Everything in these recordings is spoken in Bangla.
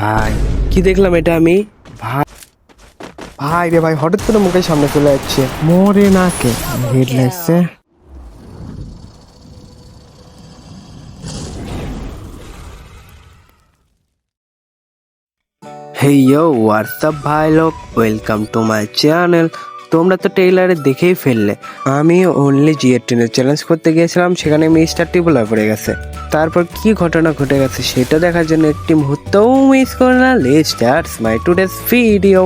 ভাই, কি দেখলাম এটা আমি? ভাই ভাই রে ভাই, হঠাৎ করে মুখের সামনে চলে যাচ্ছে মোরে না কে? হিট লাগছে। হোয়াটসঅ্যাপ ভাই লোক? ওয়েলকাম টু মাই চ্যানেল তোমরা তো ট্রেইলারে দেখেই ফেললে। আমি অনলি জিএর টেনের চ্যালেঞ্জ করতে গিয়েছিলাম, সেখানে মিস্টার টিপুলার পড়ে গেছে। তারপর কি ঘটনা ঘটে গেছে সেটা দেখার জন্য একটি মুহূর্তও মিস করে না। দ্যাটস মাই টুডেস ভিডিও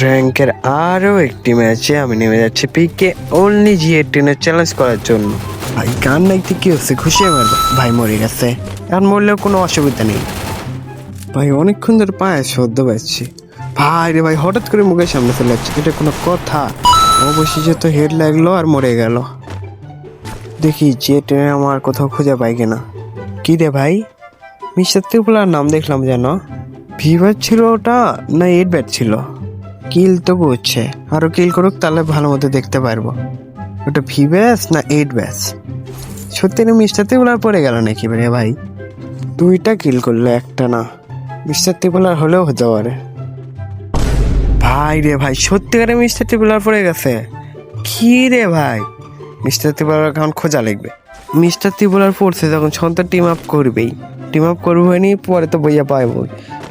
র্যাঙ্কের আরও একটি ম্যাচে আমি নেমে যাচ্ছি পিকে অনলি জিএর টেনের চ্যালেঞ্জ করার জন্য। ভাই গান নাইতে কি হচ্ছে খুশি আমার ভাই মরে গেছে। আর মরলেও কোনো অসুবিধা নেই। ভাই, অনেকক্ষণ ধরে পায়ে সদ্য পাচ্ছি ভাই রে ভাই, হঠাৎ করে মুখের সামনে চলে যাচ্ছে এটা কোনো কথা। অবশেষে তো হেড লাগল আর মরে গেল। দেখি যে ট্রেনে আমার কোথাও খুঁজে পাই কিনা। কি রে ভাই? মিস্টার ত্রিপুলার নাম দেখলাম যেন। ভিভার ছিল ওটা না এইট ব্যাট ছিল? কিল তো করছে আরও কিল করুক, তাহলে ভালো মতো দেখতে পারব। ওটা ভি ব্যাস না এইট ব্যাস সত্যি না মিস্টার ত্রিপুলার পড়ে গেল নাকি রে ভাই? দুইটা কিল করল একটা না। মিস্টার ত্রিপুলার হলেও হতে পারে। ভাই রে ভাই সত্যিকারে মিস্টার ত্রিপুলার পড়ে গেছে? কি রে ভাই? মিস্টার ত্রিপুলার এখন খোঁজা লাগবে। মিস্টার ত্রিপুলার পড়ছে যখন সন্তান টিম আপ করবেই টিম আপ করব নি পরে তো বইয়া পাইবো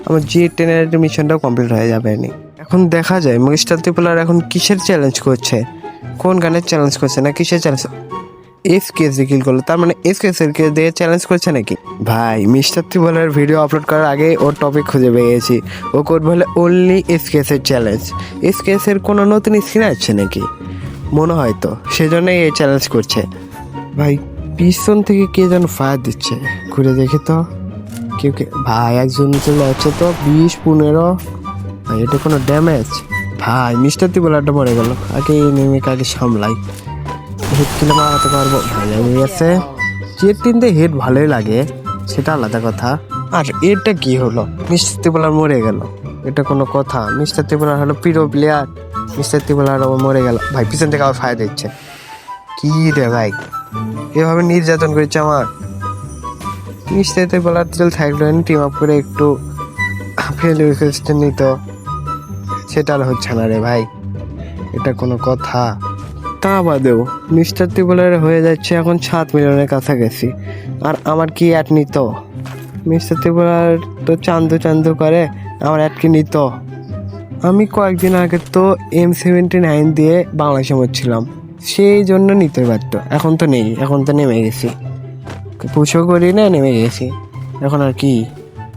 আমার জি টেনের মিশনটাও কমপ্লিট হয়ে যাবে নি। এখন দেখা যায়, মিস্টার ত্রিপুলার এখন কিসের চ্যালেঞ্জ করছে? কোন গানের চ্যালেঞ্জ করছে না কিসের চ্যালেঞ্জ এস কেসে কিল করল, তার মানে এস কেসের কে দিয়ে চ্যালেঞ্জ করছে নাকি? ভাই, মিস্টার ত্রিবলের ভিডিও আপলোড করার আগে ওর টপিক খুঁজে পেয়েছি। ও করবে হলে অনলি এস কেসের চ্যালেঞ্জ এস কেসের কোনো নতুন স্ক্রিন আছে নাকি? মনে হয় তো, সেজন্যই এই চ্যালেঞ্জ করছে। ভাই পিছন থেকে কে যেন ফায়ার দিচ্ছে। ঘুরে দেখি তো। কেউ ভাই একজন চলে যাচ্ছে তো, বিশ, পনেরো। ভাই, এটা কোনো ড্যামেজ ভাই মিস্টার ত্রিবলারটা মরে গেল। আগে নেমে আগে সামলাই। হেড কিলে মারাতে পারব। ভালো হয়ে গেছে যে তিনটে হেড ভালোই লাগে, সেটা আলাদা কথা। আর এটা কি হলো? মিস্টার ত্রিপুলার মরে গেল। এটা কোনো কথা। মিস্টার ত্রিপুলার হলো প্রিয় প্লেয়ার মিস্টার আবার মরে গেল। ভাই, পিছন থেকে আবার ফায়দা দিচ্ছে। কি রে ভাই? এভাবে নির্যাতন করেছে আমার। মিস্টার ত্রিপুলার চল থাকল টিম আপ করে একটু ফেল রিকোয়েস্ট নিত সেটা আর হচ্ছে না রে ভাই এটা কোনো কথা। তা বাদেও মিস্টার ত্রিপুলার হয়ে যাচ্ছে এখন সাত মিলিয়নের কাছাকাছি। আর আমার কি অ্যাড নিত? মিস্টার ত্রিপুলার তো চান্দু চান্দু করে আমার অ্যাড কি নিত? আমি কয়েকদিন আগে তো এম সেভেন্টি নাইন দিয়ে বাংলাদেশে মরছিলাম সেই জন্য নিতে পারত। এখন তো নেই, এখন তো নেমে গেছি। পুষো করি না, নেমে গেছি। এখন আর কি,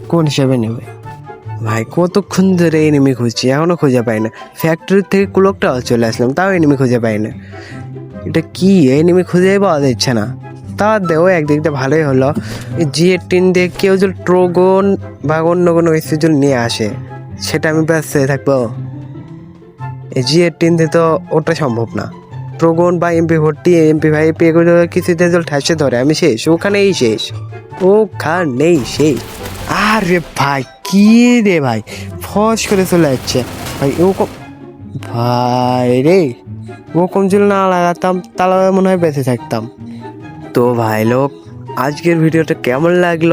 কোন হিসেবে নেবে? ভাই, কতক্ষণ ধরে এনিমি খুঁজছি এখনও খুঁজে পাই না। ফ্যাক্টরি থেকে কুলকটাও চলে আসলাম, তাও এনিমি খুঁজে পাই না। এটা কি? এনিমি খুঁজেই পাওয়া যাচ্ছে না। তা দেও, একদিকটা ভালোই হলো। জি এইটিন দিয়ে কেউ যদি ট্রোগন বা অন্য কোনো স্পিজুল নিয়ে আসে, সেটা আমি ব্যস্ত থাকব। জি এইটিন দিয়ে তো ওটা সম্ভব না। ট্রোগন বা এমপি ভর্তি, এমপি পে করে কিছুতে জল ঠেসে ধরে, আমি শেষ, ওখানেই শেষ। ওখানেই শেষ। আরে ভাই, কি রে ভাই? ফস করে চলে যাচ্ছে। ভাই ওরকম ভাই রে ওরকম যদি না লাগাতাম, তাহলে মনে হয় বেঁচে থাকতাম। তো ভাই লোক, আজকের ভিডিওটা কেমন লাগল?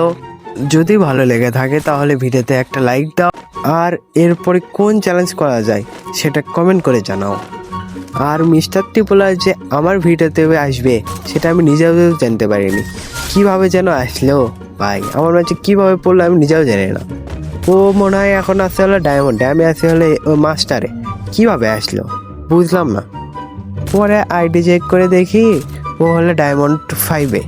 যদি ভালো লেগে থাকে তাহলে ভিডিওতে একটা লাইক দাও। আর এরপরে কোন চ্যালেঞ্জ করা যায়, সেটা কমেন্ট করে জানাও। আর মিস্টার টিপোলার যে আমার ভিডিওতে আসবে, সেটা আমি নিজেও জানতে পারিনি। কীভাবে যেন আসলো? ভাই, আমার মাঝে কীভাবে পড়ল আমি নিজেও জানি না। ও মনে হয় এখন আসতে হলো ডায়মন্ডে আমি আসতে হলে মাস্টারে কীভাবে আসলো? বুঝলাম না। পরে আইডি চেক করে দেখি, ও হলো ডায়মন্ড ফাইভে